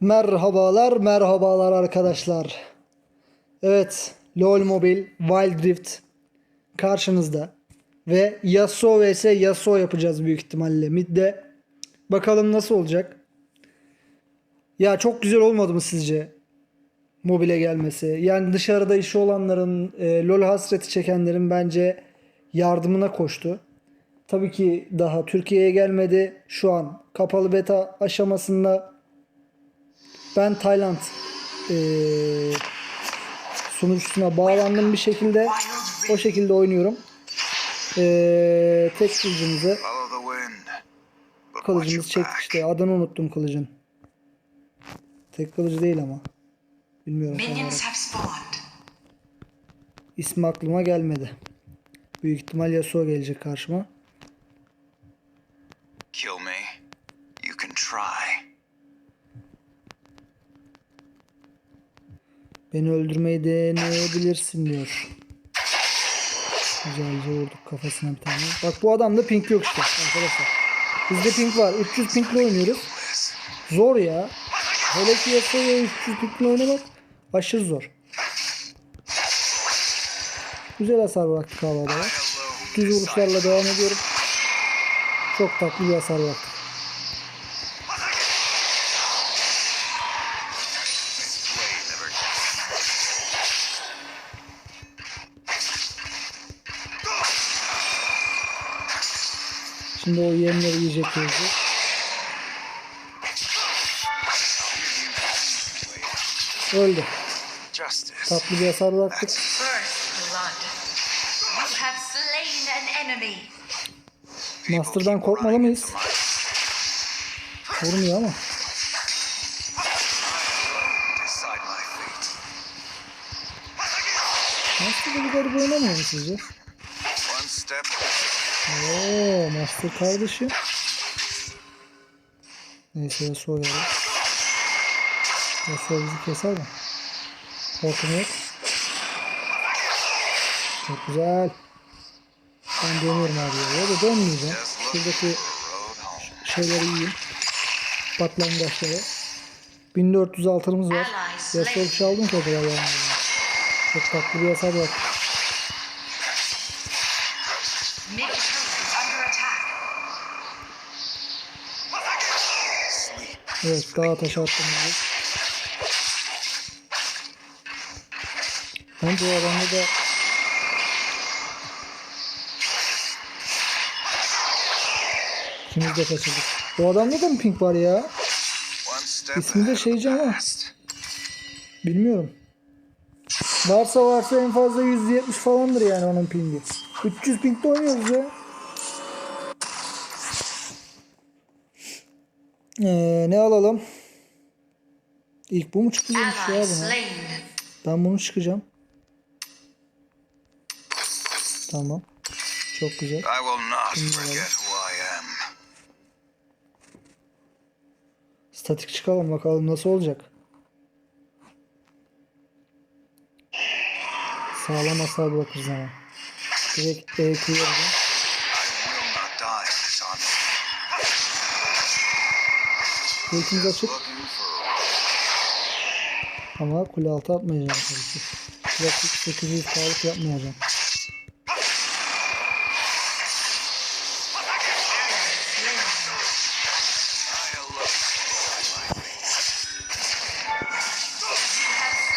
Merhabalar, merhabalar arkadaşlar. Evet, LoL Mobile Wild Rift karşınızda. Ve Yasuo vs Yasuo yapacağız büyük ihtimalle midde. Bakalım nasıl olacak. Ya çok güzel olmadı mı sizce? Mobile gelmesi. Yani dışarıda işi olanların, e, LoL hasreti çekenlerin bence yardımına koştu. Tabii ki daha Türkiye'ye gelmedi. Şu an kapalı beta aşamasında ben Tayland eee sunucusuna bağlandım bir şekilde. O şekilde oynuyorum. Eee tek kılıcımızı çektik back. işte. Adını unuttum kılıcın. Tek kılıcı değil ama. Bilmiyorum. İsmi aklıma gelmedi. Büyük ihtimal Yasuo gelecek karşıma. Kill me. You can try. Beni öldürmeyi deneyebilirsin diyor. Güzelce vurduk kafasına bir tane. Bak bu adamda pink yok işte arkadaşlar. Bizde pink var. 300 pinkle oynuyoruz. Zor ya. Hele ki Yasuo'ya 300 pinkle oynamak aşırı zor. Güzel hasar bıraktık havada. Düz vuruşlarla devam ediyorum. Çok tatlı bir hasar bıraktık. Yemleri yiyecek gözü. Öldü. Tatlı bir hasar bıraktık. Master'dan korkmalı mıyız? Vurmuyor ama. Decide my fate. Master da bir garip oynamıyor mu sizce? Oo, Master kardeşim. Neyse Yasuo geldi. Yasuo bizi keser mi? Korkum yok. Çok güzel. Ben dönüyorum abi ya. Ya da dönmeyeceğim. Şuradaki şeyleri yiyeyim. Patlangaçları. 1400 altınımız var. Yasuo bir şey aldın ki acaba yani. Çok tatlı bir hasar var. Mid turret is under attack. Sleep. Evet dağa taş attığımızda. Bence o adamda da İkimiz de kaçırdık. O adamda da mı pink var ya? İsmi de şeyci ama. Bilmiyorum. Varsa varsa en fazla 170 falandır yani onun pingi. 300 pinkte oynuyoruz ya. Ee, ne alalım? İlk bu mu çıkacakmış ya Ally buna? Ben bunu çıkacağım. Tamam. Çok güzel. I will not forget who I am. Statik çıkalım bakalım nasıl olacak. Sağlam hasar bırakırız ama. Direkt E kıyarız. Ultimiz açık ama kule altı atmayacağım tabii ki. Yaklaşık 800 sağlık yapmayacağım.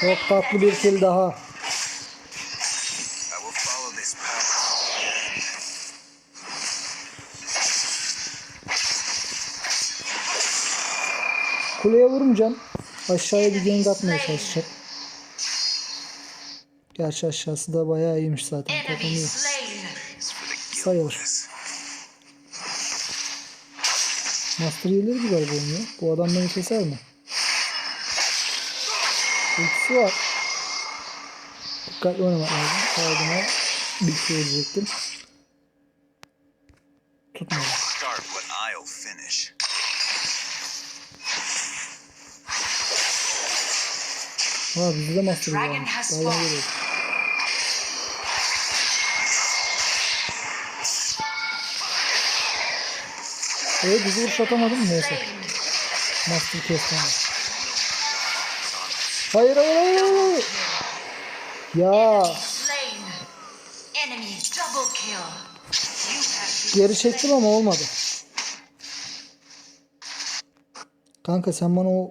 Çok tatlı bir kill daha. Kuleye vurmayacağım. Aşağıya bir gank atmaya çalışacağım. Gerçi aşağısı da bayağı iyiymiş zaten. The Sayılır. Master Healer gibi galiba oynuyor. Bu adam beni keser mi? Ultisi var. Dikkatli oynamak lazım. Kaydıma bir şey ölecektim. Tutmadı. Ha bizde de mahsul var. Daha gerek. Ee bizi vuruş neyse. Mahsul kestim. Hayır hayır hayır hayır. Ya. Geri çektim ama olmadı. Kanka sen bana o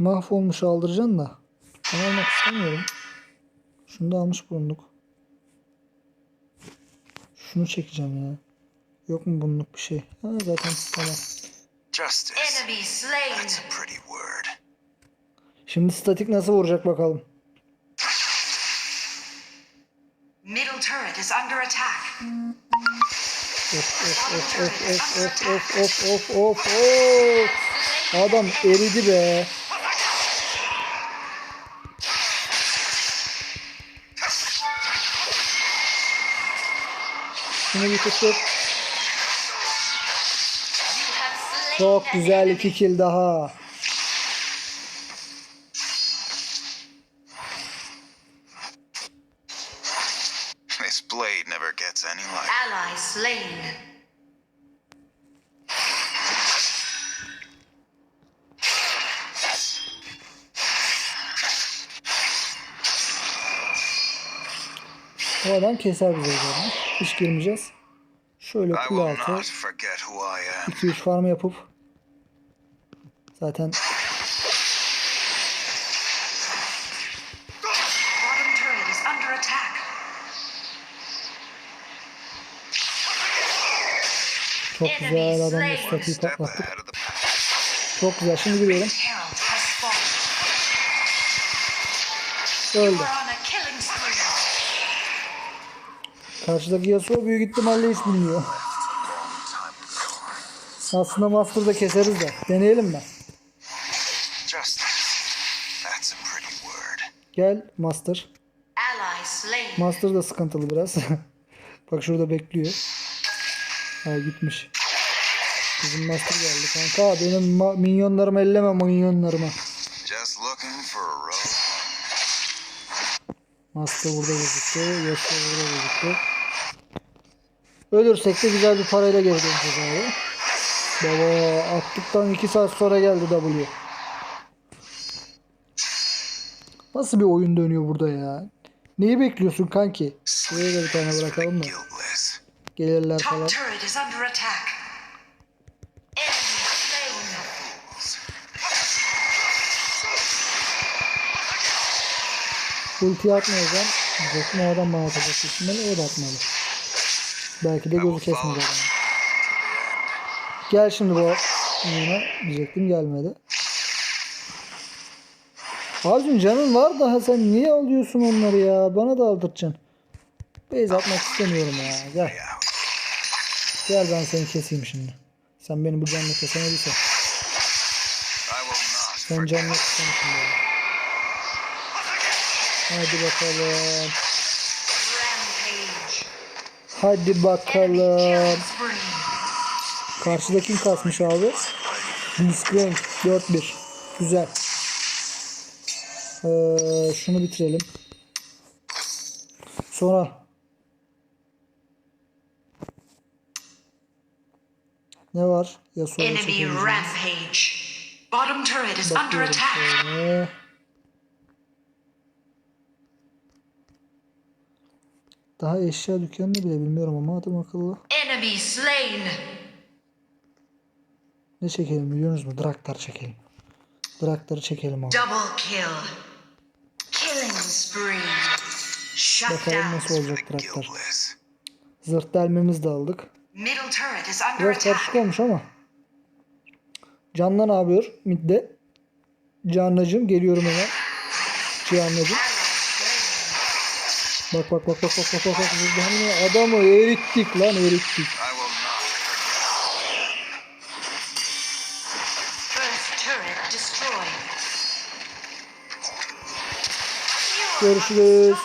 mahvolmuş aldıracaksın da ben almak istemiyorum. Şunu da almış bulunduk. Şunu çekeceğim ya. Yok mu bunluk bir şey? Ha zaten tamam. Şimdi statik nasıl vuracak bakalım. Middle turret is under attack. Of of of of of of of of of of. Adam eridi be. Şimdi bir. Çok güzel iki kill daha. This blade never gets any light. Ally slain. O adam keser bizi o. 60 girmeyeceğiz. Şöyle kule altı 2-3 farm yapıp zaten Çok güzel adam Mustafa'yı patlattık. Çok güzel. Şimdi giriyorum. Öldü. Karşıdaki Yasuo büyük ihtimalle hiç bilmiyor. Aslında Master'da keseriz de. Deneyelim mi? Gel Master. Master da sıkıntılı biraz. Bak şurada bekliyor. Ha gitmiş. Bizim Master geldi kanka. Benim minyonlarımı elleme minyonlarımı. Master burada gözüktü. Yasuo burada gözüktü. Ölürsek de güzel bir parayla geri döneceğiz abi. Baba attıktan 2 saat sonra geldi W. Nasıl bir oyun dönüyor burada ya? Neyi bekliyorsun kanki? Şuraya da bir tane bırakalım da. Gelirler falan. Ulti atmayacağım. Diyecektim o adam bana atacak. O da atmalı. Belki de gözü kesmedi adam. Gel şimdi bu yine diyecektim gelmedi. Abicim canın var daha sen niye alıyorsun onları ya? Bana da aldırtacaksın. Beyz atmak istemiyorum ya. Gel. Gel ben seni keseyim şimdi. Sen beni bu canla kesemediysen. Sen kesemişsin böyle. Hadi bakalım. Hadi Enemy bakalım. killing spree. Karşıda kim kasmış abi? Blitzcrank 4-1. Güzel. Ee, şunu bitirelim. Sonra ne var? Yasuo'yu Enemy çekemeyeceğiz. rampage. Bottom turret is under attack. Daha eşya dükkanını bile bilmiyorum ama adım akıllı. Enemy slain. Ne çekelim biliyorsunuz mu? Draktar çekelim. Draktarı çekelim abi. Double kill. Killing spree. Shut Bakalım down. nasıl olacak Draktar. Zırt delmemizi de aldık. Biraz karışık olmuş ama. Canla ne yapıyor? Midde. Canlacım geliyorum hemen. Cihanlacım. Bak bak bak bak bak bak bak bak. Hani adamı erittik lan erittik. Görüşürüz.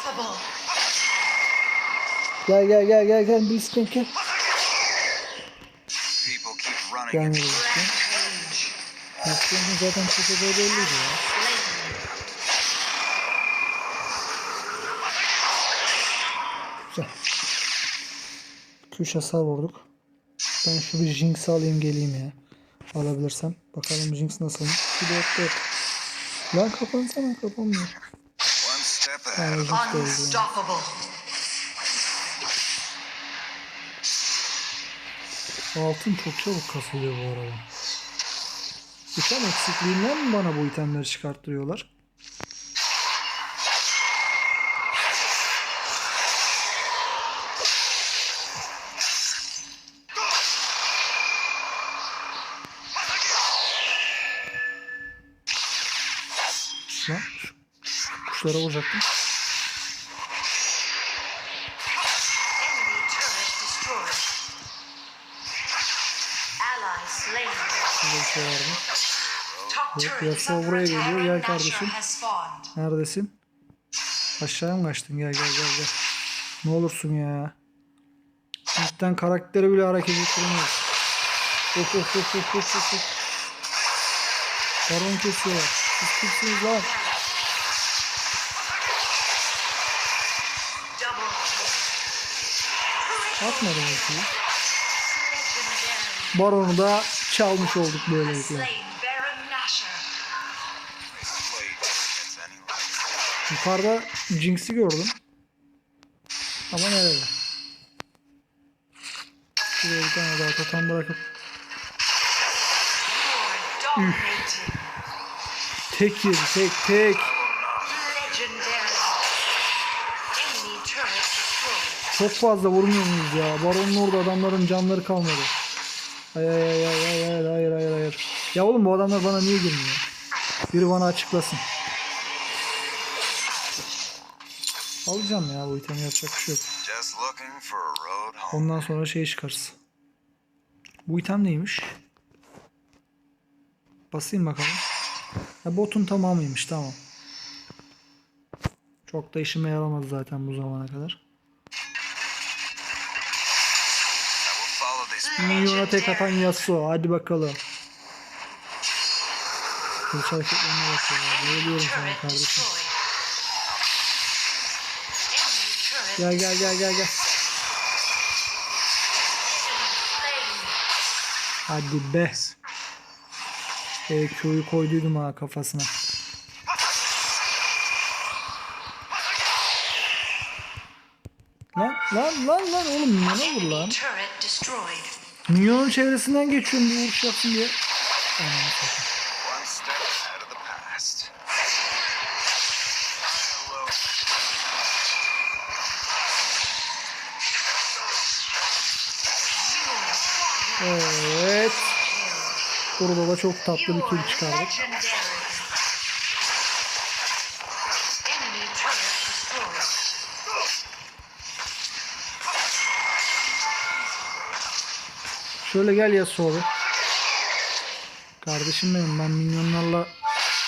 Gel gel gel gel gel bir iskan gel. Gelmedi iskan. İskan'ın zaten çok öyle ya. 2-3 hasar vurduk. Ben şu bir Jinx alayım geleyim ya. Alabilirsem. Bakalım Jinx nasıl? Bir de yok, yok. Lan kapansana kapanmıyor. One step ahead. Yani. Altın çok çabuk kasılıyor bu arada. İtem eksikliğinden mi bana bu itemleri çıkarttırıyorlar? Kuşlara vuracaktım. Şurada bir şey var mı? İs Yasuo buraya geliyor. Gel kardeşim. Neredesin? Aşağıya mı kaçtın? Gel gel gel gel. Ne olursun ya. Cidden karakteri bile hareket ettiremiyoruz. Of of of of of of. of. Baron kesiyorlar. Siz kimsiniz lan? Atmadım ultiyi. Baron'u da çalmış olduk böylelikle. Light. Yukarıda Jinx'i gördüm. Ama nerede? Şuraya bir tane daha totem bırakıp dominating. tek yedi tek tek. Çok fazla vurmuyor muyuz ya? Baron'un orada adamların canları kalmadı. Hayır hayır hayır hayır hayır hayır. Ya oğlum bu adamlar bana niye girmiyor? Biri bana açıklasın. Alacağım ya bu itemi yapacak bir şey yok. Ondan sonra şey çıkarız. Bu item neymiş? Basayım bakalım. Ha, botun tamamıymış tamam. Çok da işime yaramadı zaten bu zamana kadar. Minyona tek atan Yasuo. Hadi bakalım. Kılıç hareketlerine bakıyor. ya. Bayılıyorum sana kardeşim. Gel gel gel gel gel. Hadi be. EQ'yu koyduydum ha kafasına. Lan lan lan lan oğlum minyona vur lan. Minyonun çevresinden geçiyorum bir vuruş yapsın diye. Evet. Burada da çok tatlı bir kill çıkardık. legendary. Enemy turret destroyed. Şöyle gel ya soru. Kardeşim benim ben minyonlarla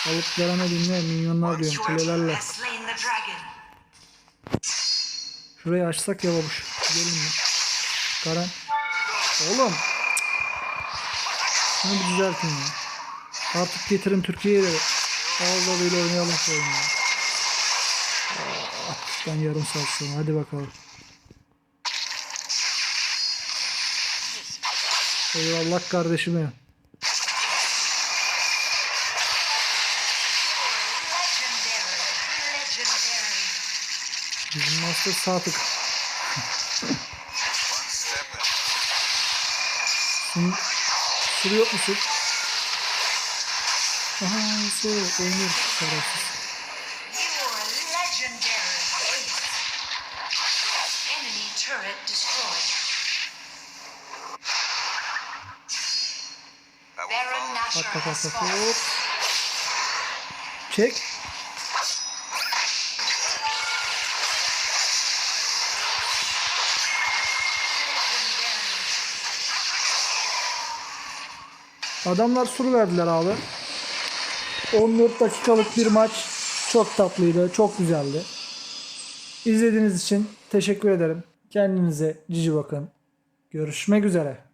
alıp gelemedim ya minyonlar diyorum kulelerle. Şurayı açsak ya babuş. Gelin mi? Karan. Oğlum. Şunu bir düzeltin ya. Artık getirin Türkiye'ye de. Ağızla böyle oynayalım şu oyunu ya. Yarım saat sonra. Hadi bakalım. Eyvallah kardeşim benim. Legendary. Legendary. Bizim master ahead. Sun, yok musun? Aha su oynuyor şerefsiz. Bak hop. Çek. Adamlar sur verdiler abi. 14 dakikalık bir maç. Çok tatlıydı. Çok güzeldi. İzlediğiniz için teşekkür ederim. Kendinize cici bakın. Görüşmek üzere.